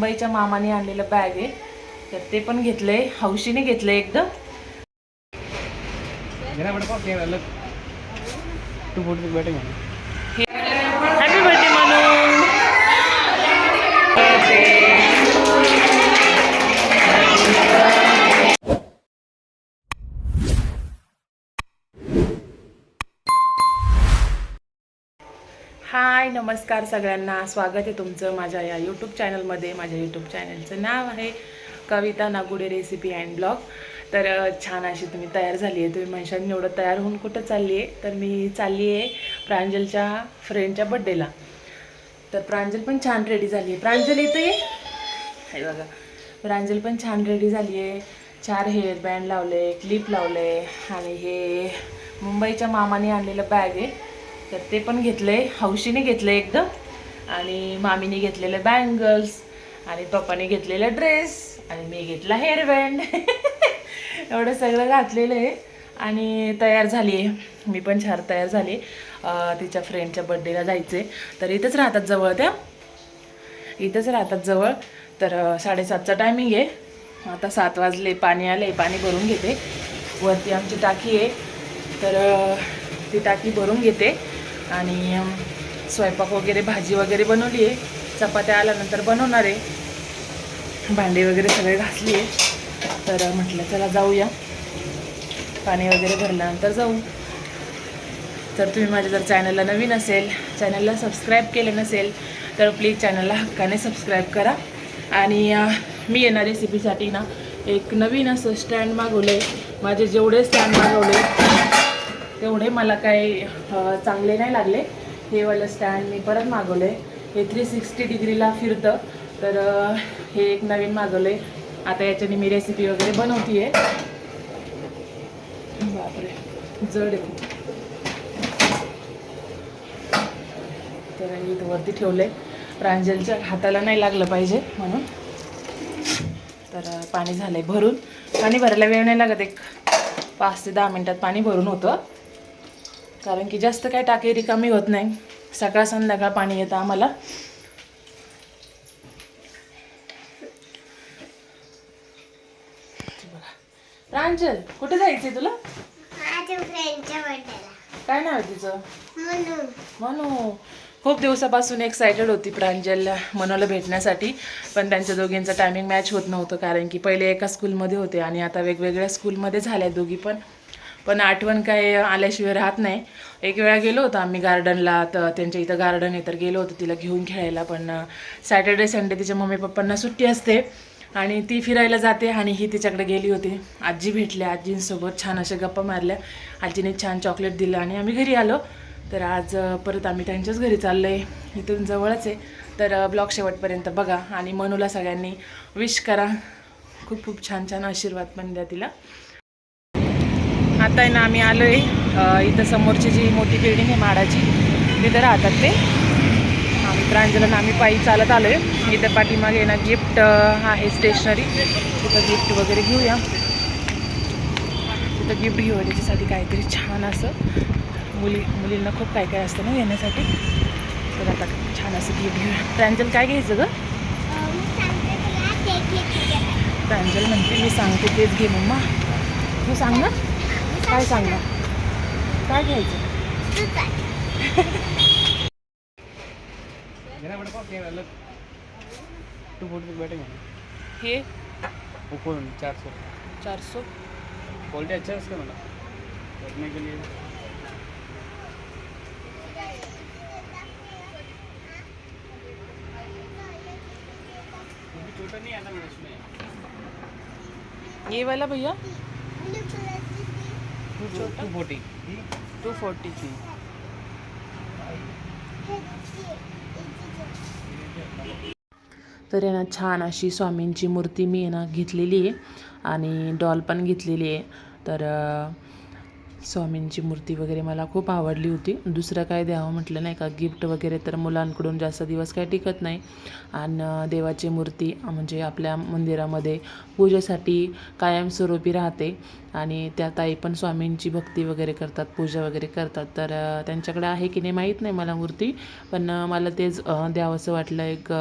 मुंबईच्या मामाने आणलेलं बॅग आहे. तर ते पण घेतलंय. हौशीने घेतलंय एकदम तू टू फोटो बैठे हाय नमस्कार सगळ्यांना. स्वागत आहे तुमचं माझ्या या यूट्यूब चॅनलमध्ये माझ्या यूट्यूब चॅनलचं नाव आहे Kavita Nagude recipe and blog तर छान अशी तुम्ही तयार झाली आहे तुम्ही म्हणशाल एवढं तयार होऊन कुठं चालली आहे तर मी चालली आहे प्रांजलच्या फ्रेंडच्या बड्डेला तर प्रांजल पण छान रेडी झाली आहे प्रांजल येते हे बघा. प्रांजल पण छान रेडी झाली आहे चार हेअर बँड लावले क्लिप लावले आणि हे मुंबईच्या मामाने आणलेलं बॅग आहे. तर ते पण घेतलं आहे हौशीने घेतलं एकदम आणि मामीने घेतलेले बँगल्स आणि पप्पाने घेतलेला ड्रेस आणि मी घेतला हेअरबँड एवढं सगळं घातलेलं आहे. आणि तयार झाली आहे. मी पण छान तयार झाली तिच्या फ्रेंडच्या बड्डेला जायचं आहे तर इथंच राहतात जवळ त्या. इथंच राहतात जवळ. तर साडेसातचा टायमिंग आहे. आता सात वाजले. पाणी आले पाणी भरून घेते. वरती आमची टाकी आहे. तर ती टाकी भरून घेते. आणि स्वयंपाक वगैरे भाजी वगैरे बनवली आहे. चपात्या आल्यानंतर बनवणार आहे. भांडे वगैरे सगळे घासली आहे. तर म्हटलं चला जाऊया. पाणी वगैरे भरल्यानंतर जाऊ. तर तुम्ही माझ्या जर चॅनलला नवीन असेल चॅनलला सबस्क्राईब केलं नसेल तर प्लीज चॅनलला हक्काने सबस्क्राईब करा. आणि मी येणार रेसिपीसाठी ना एक नवीन असं स्टँड मागवलं आहे माझे जेवढे स्टँड मागवले तेवढे मला काही चांगले नाही लागले. हे वालं स्टँड मी परत मागवलं. आहे हे थ्री सिक्स्टी डिग्रीला फिरतं. तर हे एक नवीन मागवलं आहे आता याच्याने मी रेसिपी वगैरे बनवते आहे बापरे जड आहे. तर इथं वरती ठेवले प्रांजलच्या हाताला नाही लागलं पाहिजे म्हणून. तर पाणी झालं आहे भरून. पाणी भरायला वेळ नाही लागत. एक पाच ते दहा मिनटात पाणी भरून होतं. कारण की जास्त काय टाकी रिकामी होत नाही. सकाळ संध्याकाळ पाणी येतं आम्हाला. प्रांजल कुठे जायचंय तुला? काय नाव आहे तिचं? म्हणू खूप दिवसापासून एक्सायटेड होती प्रांजल मनोला भेटण्यासाठी पण त्यांच्या दोघींचं टायमिंग मॅच होत नव्हतं कारण की पहिले एका स्कूलमध्ये होते आणि आता वेगवेगळ्या स्कूलमध्ये झाल्या दोघी पण. पण आठवण काय आल्याशिवाय राहत नाही. एक वेळा गेलो होतो आम्ही गार्डनला तर त्यांच्या इथं गार्डन आहे तर गेलो होतो तिला घेऊन खेळायला. पण सॅटर्डे संडे तिच्या मम्मी पप्पांना सुट्टी असते आणि ती फिरायला जाते आणि ही तिच्याकडे गेली होती. आजी भेटल्या आजींसोबत छान अशा गप्पा मारल्या. आजीने छान चॉकलेट दिलं आणि आम्ही घरी आलो. तर आज परत आम्ही त्यांच्याच घरी चाललो आहे इथून जवळच आहे. तर ब्लॉग शेवटपर्यंत बघा आणि मनूला सगळ्यांनी विश करा. खूप खूप छान छान आशीर्वाद पण द्या तिला. आता आहे ना आम्ही आलो आहे इथं समोरची जी मोठी बिल्डिंग आहे माडाची तिथं राहतात ते. आम्ही प्रांजलांना आम्ही पायी चालत आलो आहे इथं पाठीमागे ना गिफ्ट आहे स्टेशनरी तिथं गिफ्ट वगैरे घेऊया. तिथं गिफ्ट घेऊया त्याच्यासाठी काहीतरी छान असं मुली मुलींना खूप काय काय असतं ना घेण्यासाठी. तर आता छान असं गिफ्ट घेऊया. प्रांजल काय घ्यायचं गं? प्रांजल म्हणते मी सांगते तेच घे मम्मा. तू सांग ना. काय सांगणार? काय घ्यायचं? टू फोटो पे बैठे हैं ओप्पो चार सौ चारशे. क्वालिटी अच्छा है इसका मतलब के लिए. क्योंकि छोटा नहीं आता मेरे इसमें ये वाला भैया. To forty. टू तर आहे ना छान अशी स्वामींची मूर्ती मी आहे ना घेतलेली आहे. आणि डॉल पण घेतलेली आहे. तर स्वामींची मूर्ती वगैरे मला खूप आवडली होती. दुसरं काय द्यावं म्हटलं नाही का? गिफ्ट वगैरे तर मुलांकडून जास्त दिवस काय टिकत नाही. आणि देवाची मूर्ती म्हणजे आपल्या मंदिरामध्ये पूजेसाठी कायमस्वरूपी राहते. आणि त्या ताई पण स्वामींची भक्ती वगैरे करतात पूजा वगैरे करतात. तर त्यांच्याकडे आहे की नाही माहीत नाही मला मूर्ती. पण मला तेच द्यावंसं वाटलं. एक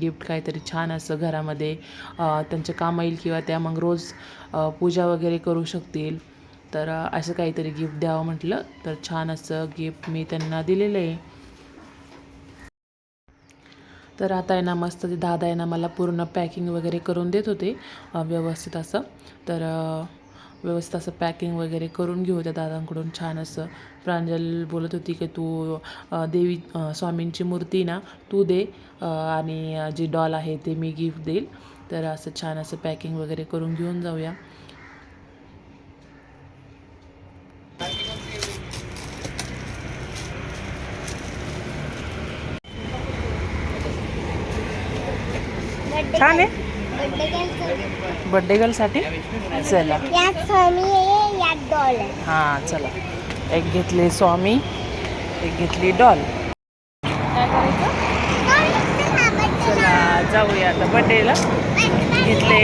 गिफ्ट काहीतरी छान असं घरामध्ये त्यांचं काम येईल किंवा त्या मग रोज पूजा वगैरे करू शकतील. तर असं काहीतरी गिफ्ट द्यावं म्हटलं तर छान असं गिफ्ट मी त्यांना दिलेलं आहे. तर आता आहे ना मस्त ते दादा आहे ना मला पूर्ण पॅकिंग वगैरे करून देत होते व्यवस्थित असं. तर व्यवस्थित असं पॅकिंग वगैरे करून घेऊ त्या दादांकडून. छान असं प्रांजल बोलत होती की तू देवी स्वामींची मूर्ती ना तू दे आणि जे जी डॉल आहे ते मी गिफ्ट देईल. तर असं छान असं पॅकिंग वगैरे करून घेऊन जाऊया. छान आहे. बर्थडे गर्ल बड्डे गर्लसाठी चला. हां चला. एक घेतले स्वामी एक घेतली डॉल काय करायचं? चला जाऊया आता बड्डेला घेतले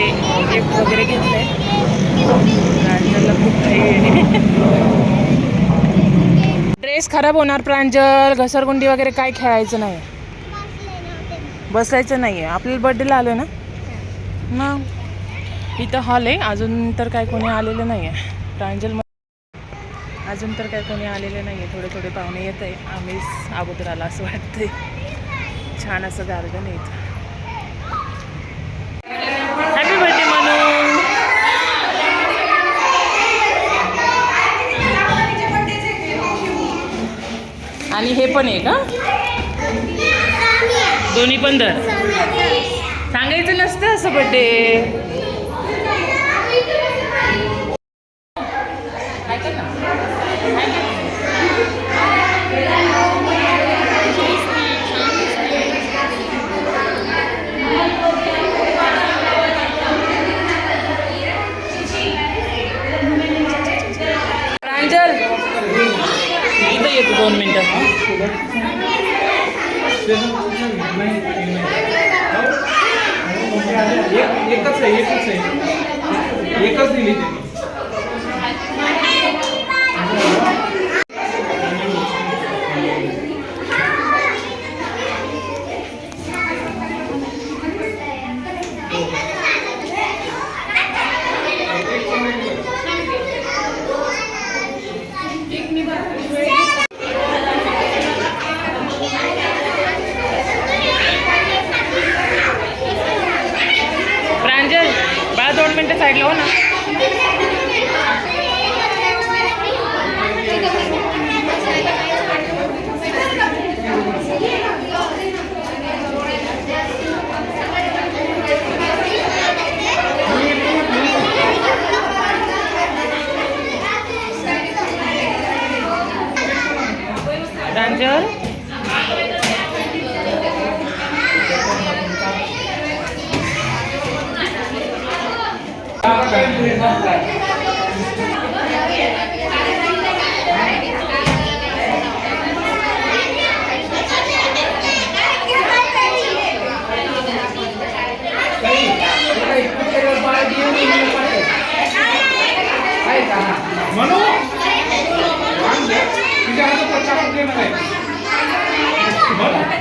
गिफ्ट वगैरे घेतले. प्रांजलला खूप काही ड्रेस खराब होणार प्रांजल घसरगुंडी वगैरे काय खेळायचं नाही. बसायचं नाही आहे आपल्याला बड्डेला आलो ना? मग? इथं हॉल आहे. अजून तर काय कोणी आलेलं नाही आहे प्रांजल अजून तर काय कोणी आलेलं नाही आहे थोडे थोडे पाहुणे येत आहे. आम्हीच अगोदर आला असं वाटतंय. छान असं गार्डन आहे इथं. हॅपी बर्थडे म्हणून आणि हे पण आहे का दोन्ही पण दर सांगायचं नसतं असं बड्डे. एकच आहे एकच आहे. एकच दिली त्यांनी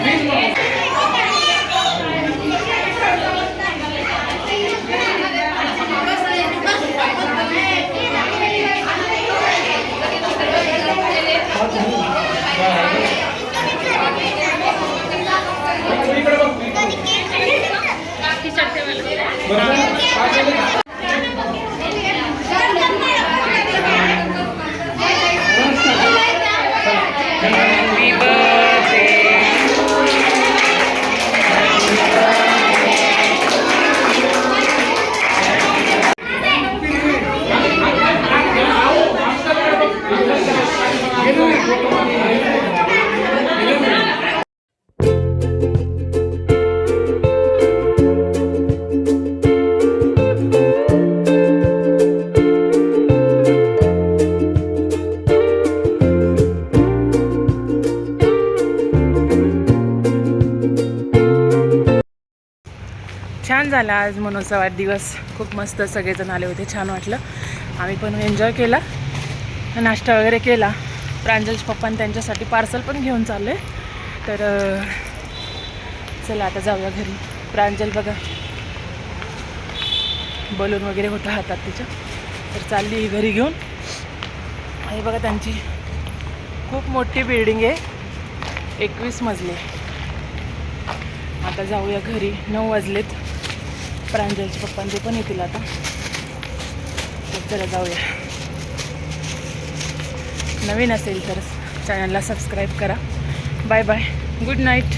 म्हणू झाला आज मनोचा वाढदिवस खूप मस्त सगळेजण आले होते छान वाटलं. आम्ही पण एन्जॉय केला. नाश्ता वगैरे केला. प्रांजलचे पप्पाने त्यांच्यासाठी पार्सल पण घेऊन चालले. तर चला आता जाऊया घरी. प्रांजल बघा. बलून वगैरे होता हातात तिच्या. तर चालली ही घरी घेऊन. हे बघा त्यांची. खूप मोठी बिल्डिंग आहे. एकवीस मजली. आता जाऊया घरी. नऊ वाजलेत. प्रांजलचे पप्पा ते पण येतील आता. तर चला जाऊया. नवीन असेल तर चॅनलला सबस्क्राईब करा. Bye bye good night